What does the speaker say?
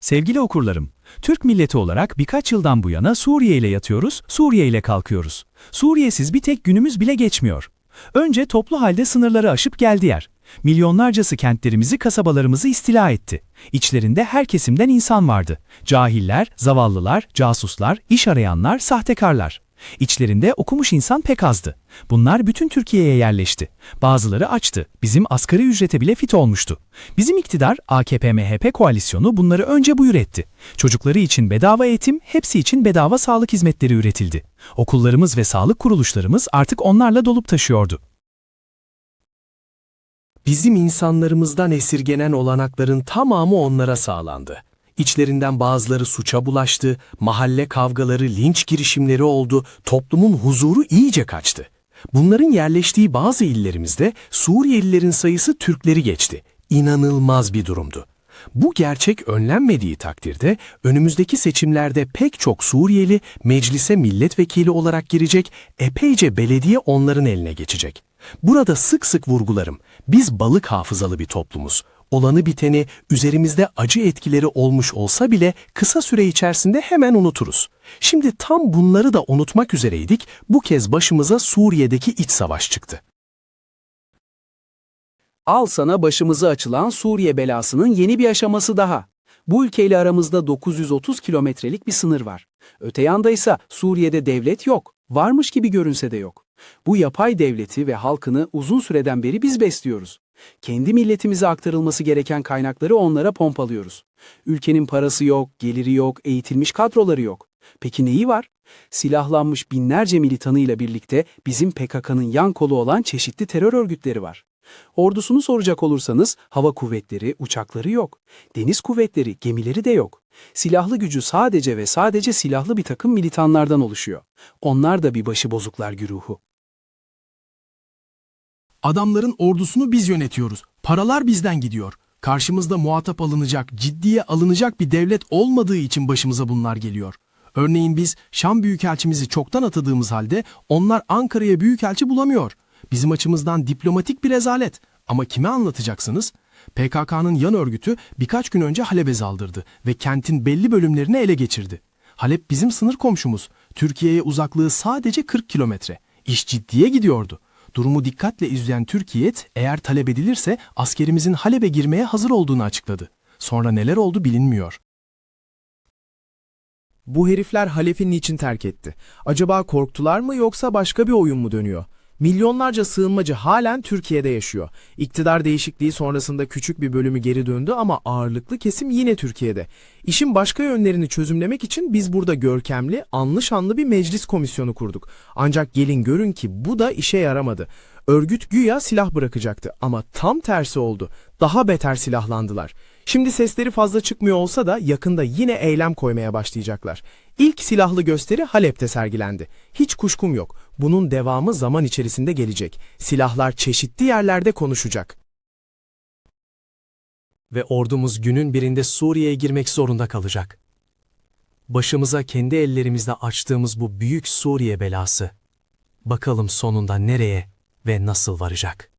Sevgili okurlarım, Türk milleti olarak birkaç yıldan bu yana Suriye ile yatıyoruz, Suriye ile kalkıyoruz. Suriyesiz bir tek günümüz bile geçmiyor. Önce toplu halde sınırları aşıp geldi yer. Milyonlarcası kentlerimizi, kasabalarımızı istila etti. İçlerinde her kesimden insan vardı. Cahiller, zavallılar, casuslar, iş arayanlar, sahtekarlar. İçlerinde okumuş insan pek azdı. Bunlar bütün Türkiye'ye yerleşti. Bazıları açtı. Bizim asgari ücrete bile fit olmuştu. Bizim iktidar AKP-MHP koalisyonu bunları önce buyur etti. Çocukları için bedava eğitim, hepsi için bedava sağlık hizmetleri üretildi. Okullarımız ve sağlık kuruluşlarımız artık onlarla dolup taşıyordu. Bizim insanlarımızdan esirgenen olanakların tamamı onlara sağlandı. İçlerinden bazıları suça bulaştı, mahalle kavgaları, linç girişimleri oldu, toplumun huzuru iyice kaçtı. Bunların yerleştiği bazı illerimizde Suriyelilerin sayısı Türkleri geçti. İnanılmaz bir durumdu. Bu gerçek önlenmediği takdirde önümüzdeki seçimlerde pek çok Suriyeli meclise milletvekili olarak girecek, epeyce belediye onların eline geçecek. Burada sık sık vurgularım. Biz balık hafızalı bir toplumuz. Olanı biteni üzerimizde acı etkileri olmuş olsa bile kısa süre içerisinde hemen unuturuz. Şimdi tam bunları da unutmak üzereydik. Bu kez başımıza Suriye'deki iç savaş çıktı. Al sana başımıza açılan Suriye belasının yeni bir aşaması daha. Bu ülkeyle aramızda 930 kilometrelik bir sınır var. Öte yanda ise Suriye'de devlet yok. Varmış gibi görünse de yok. Bu yapay devleti ve halkını uzun süreden beri biz besliyoruz. Kendi milletimize aktarılması gereken kaynakları onlara pompalıyoruz. Ülkenin parası yok, geliri yok, eğitilmiş kadroları yok. Peki neyi var? Silahlanmış binlerce militanıyla birlikte bizim PKK'nın yan kolu olan çeşitli terör örgütleri var. Ordusunu soracak olursanız hava kuvvetleri, uçakları yok. Deniz kuvvetleri, gemileri de yok. Silahlı gücü sadece ve sadece silahlı bir takım militanlardan oluşuyor. Onlar da bir başıbozuklar güruhu. Adamların ordusunu biz yönetiyoruz. Paralar bizden gidiyor. Karşımızda muhatap alınacak, ciddiye alınacak bir devlet olmadığı için başımıza bunlar geliyor. Örneğin biz Şam Büyükelçimizi çoktan atadığımız halde onlar Ankara'ya Büyükelçi bulamıyor. Bizim açımızdan diplomatik bir rezalet. Ama kime anlatacaksınız? PKK'nın yan örgütü birkaç gün önce Halep'e saldırdı ve kentin belli bölümlerini ele geçirdi. Halep bizim sınır komşumuz. Türkiye'ye uzaklığı sadece 40 kilometre. İş ciddiye gidiyordu. Durumu dikkatle izleyen Türkiye eğer talep edilirse askerimizin Halep'e girmeye hazır olduğunu açıkladı. Sonra neler oldu bilinmiyor. Bu herifler Halep'i niçin terk etti? Acaba korktular mı yoksa başka bir oyun mu dönüyor? Milyonlarca sığınmacı halen Türkiye'de yaşıyor. İktidar değişikliği sonrasında küçük bir bölümü geri döndü ama ağırlıklı kesim yine Türkiye'de. İşin başka yönlerini çözümlemek için biz burada görkemli, anlı şanlı bir meclis komisyonu kurduk. Ancak gelin görün ki bu da işe yaramadı. Örgüt güya silah bırakacaktı ama tam tersi oldu. Daha beter silahlandılar. Şimdi sesleri fazla çıkmıyor olsa da yakında yine eylem koymaya başlayacaklar. İlk silahlı gösteri Halep'te sergilendi. Hiç kuşkum yok. Bunun devamı zaman içerisinde gelecek. Silahlar çeşitli yerlerde konuşacak. Ve ordumuz günün birinde Suriye'ye girmek zorunda kalacak. Başımıza kendi ellerimizle açtığımız bu büyük Suriye belası. Bakalım sonunda nereye ve nasıl varacak?